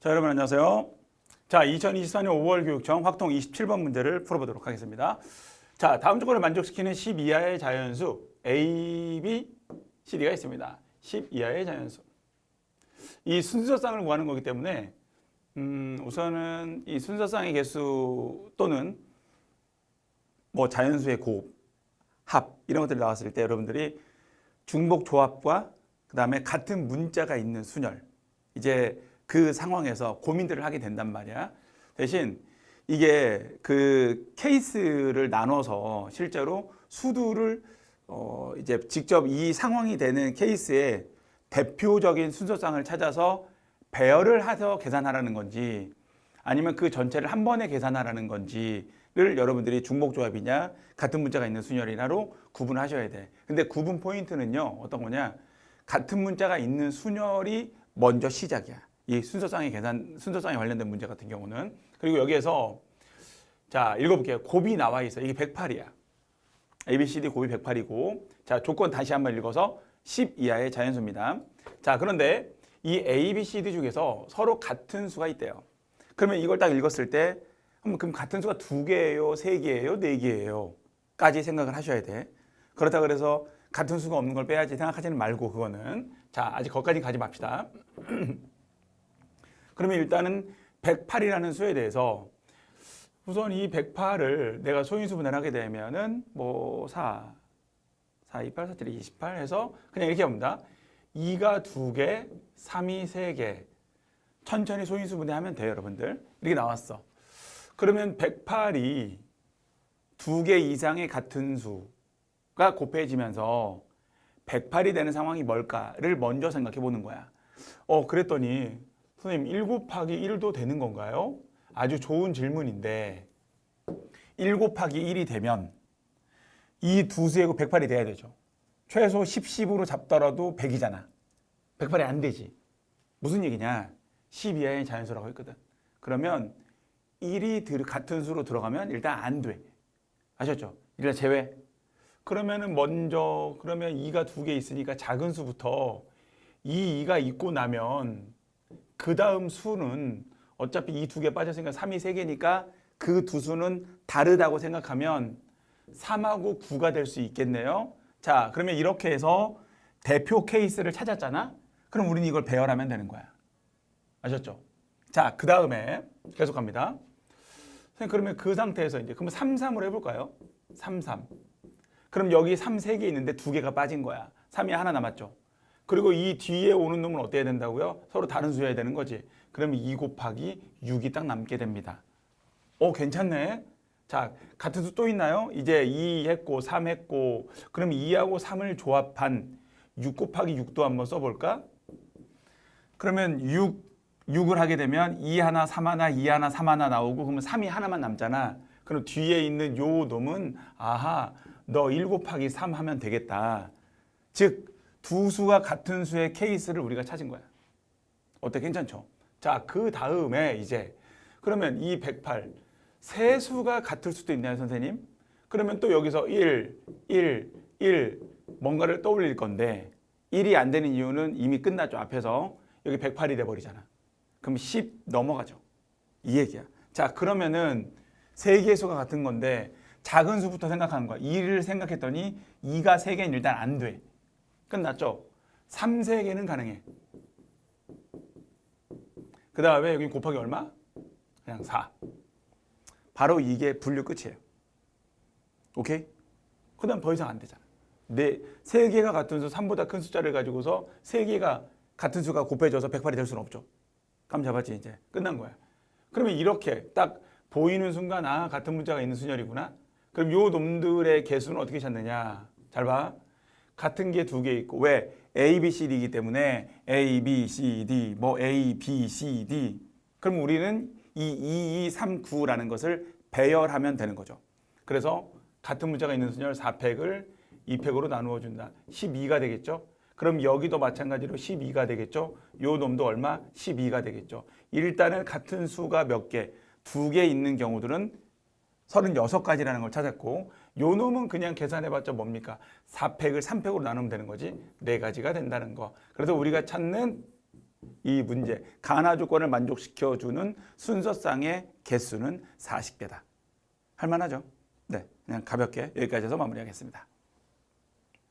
자, 여러분 안녕하세요. 자, 2024년 5월 교육청 확통 27번 문제를 풀어보도록 하겠습니다. 자, 다음 조건을 만족시키는 10 이하의 자연수 A, B, CD가 있습니다. 10 이하의 자연수. 이 순서쌍을 구하는 거기 때문에 음, 우선은 이 순서쌍의 개수 또는 뭐 자연수의 곱, 합 이런 것들이 나왔을 때 여러분들이 중복 조합과 그다음에 같은 문자가 있는 순열 이제 그 상황에서 고민들을 하게 된단 말이야. 대신 이게 그 케이스를 나눠서 실제로 수두를 어 이제 직접 이 상황이 되는 케이스에 대표적인 순서쌍을 찾아서 배열을 해서 계산하라는 건지 아니면 그 전체를 한 번에 계산하라는 건지를 여러분들이 중복조합이냐 같은 문자가 있는 순열이나로 구분하셔야 돼. 근데 구분 포인트는요 어떤 거냐 같은 문자가 있는 순열이 먼저 시작이야. 이 순서쌍의 계산 순서쌍에 관련된 문제 같은 경우는 그리고 여기에서 자 읽어볼게요. 곱이 나와 있어. 이게 108이야. A, B, C, D 곱이 108이고 자 조건 다시 한번 읽어서 10 이하의 자연수입니다. 자 그런데 이 A, B, C, D 중에서 서로 같은 수가 있대요. 그러면 이걸 딱 읽었을 때 그럼 같은 수가 두 개예요, 세 개예요, 네 개예요? 까지 생각을 하셔야 돼. 그렇다 그래서 같은 수가 없는 걸 빼야지 생각하지는 말고 그거는 자 아직 거기까지 가지 맙시다. 그러면 일단은 108이라는 수에 대해서 우선 이 108을 내가 소인수 분할하게 되면은 뭐 4, 4, 2, 8, 4, 7, 28 해서 그냥 이렇게 합니다. 2가 2개, 3이 3개. 천천히 소인수 분해하면 돼요, 여러분들. 이렇게 나왔어. 그러면 108이 2개 이상의 같은 수가 곱해지면서 108이 되는 상황이 뭘까를 먼저 생각해 보는 거야. 어, 그랬더니 선생님 1 곱하기 1도 되는 건가요? 아주 좋은 질문인데 1 곱하기 1이 되면 이 두 수의 곱 108이 돼야 되죠. 최소 10, 10으로 잡더라도 100이잖아. 108이 안 되지. 무슨 얘기냐? 10 이하의 자연수라고 했거든. 그러면 1이 들- 같은 수로 들어가면 일단 안 돼. 아셨죠? 일단 제외. 그러면은 먼저 그러면 2가 두 개 있으니까 작은 수부터 이 2가 있고 나면 그 다음 수는 어차피 이 두 개 빠졌으니까 3이 세 개니까 그 두 수는 다르다고 생각하면 3하고 9가 될 수 있겠네요. 자, 그러면 이렇게 해서 대표 케이스를 찾았잖아? 그럼 우리는 이걸 배열하면 되는 거야. 아셨죠? 자, 그 다음에 계속 갑니다. 선생님, 그러면 그 상태에서 이제, 그러면 3, 3으로 해볼까요? 3, 3. 그럼 여기 3, 3개 있는데 두 개가 빠진 거야. 3이 하나 남았죠. 그리고 이 뒤에 오는 놈은 어때야 된다고요? 서로 다른 수여야 되는 거지. 그러면 2 곱하기 6이 딱 남게 됩니다. 오, 괜찮네. 자, 같은 수 또 있나요? 이제 2 했고 3 했고 그럼 2하고 3을 조합한 6 곱하기 6도 한번 써볼까? 그러면 6, 6을 하게 되면 2 하나, 3 하나, 2 하나, 3 하나 나오고 그러면 3이 하나만 남잖아. 그럼 뒤에 있는 요 놈은 아하, 너 1 곱하기 3 하면 되겠다. 즉, 두 수가 같은 수의 케이스를 우리가 찾은 거야. 어때? 괜찮죠? 자, 그 다음에 이제 그러면 이 108, 세 수가 같을 수도 있나요, 선생님? 그러면 또 여기서 1, 1, 1 뭔가를 떠올릴 건데 1이 안 되는 이유는 이미 끝났죠. 앞에서 여기 108이 돼 버리잖아. 그럼 10 넘어가죠. 이 얘기야. 자, 그러면은 세 개의 수가 같은 건데 작은 수부터 생각하는 거야. 2를 생각했더니 2가 3개는 일단 안 돼. 끝났죠? 3, 3개는 가능해. 그 다음에 여기 곱하기 얼마? 그냥 4. 바로 이게 분류 끝이에요. 오케이? 그 다음 더 이상 안 되잖아. 네, 세 개가 같은 수 3보다 큰 숫자를 가지고서 세 개가 같은 수가 곱해져서 108이 될 수는 없죠. 감 잡았지 이제 끝난 거야. 그러면 이렇게 딱 보이는 순간 아 같은 문자가 있는 순열이구나. 그럼 요 놈들의 개수는 어떻게 찾느냐? 잘 봐. 같은 게 두 개 있고 왜 A, B, C, D이기 때문에 A, B, C, D 뭐 A, B, C, D 그럼 우리는 이 2, 2, 3, 9라는 것을 배열하면 되는 거죠. 그래서 같은 문자가 있는 순열 4팩을 2팩으로 나누어 준다. 12가 되겠죠? 그럼 여기도 마찬가지로 12가 되겠죠? 요 놈도 얼마? 12가 되겠죠. 일단은 같은 수가 몇 개, 두 개 있는 경우들은 36 가지라는 걸 찾았고 요 놈은 그냥 계산해봤자 뭡니까? 4팩을 3팩으로 나누면 되는 거지 4가지가 된다는 거. 그래서 우리가 찾는 이 문제 가나 조건을 만족시켜주는 순서상의 개수는 40개다. 할만하죠? 네, 그냥 가볍게 여기까지 해서 마무리하겠습니다.